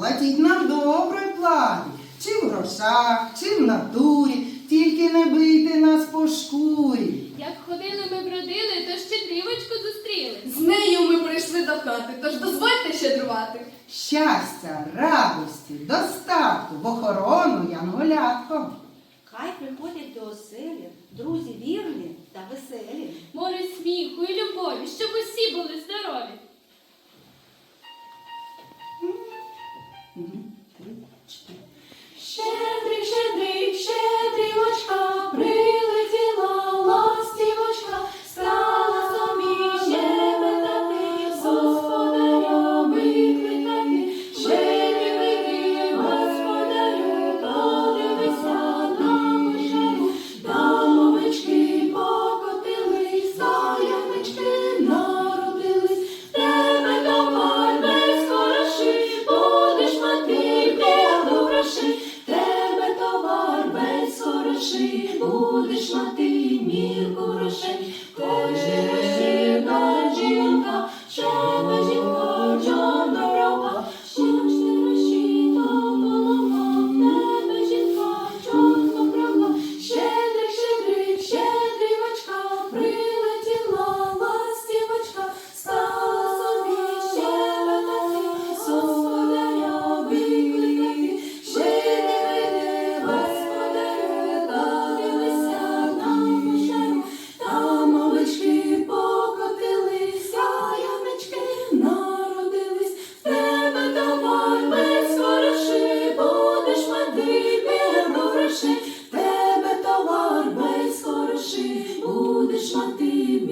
платіть нам добре платі, чи в грошах, чи в натурі, тільки не бийте нас по шкурі. Як ходили ми бродили, то щедрівочку зустріли. З нею ми прийшли до хати, тож дозвольте щедрувати. Щастя, радості, достатку, в охорону янголятко. Хай приходять до оселі друзі вірні та веселі. Море сміху і любові, щоб усі були здорові. Three, two. Будеш мати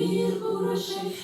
грошей.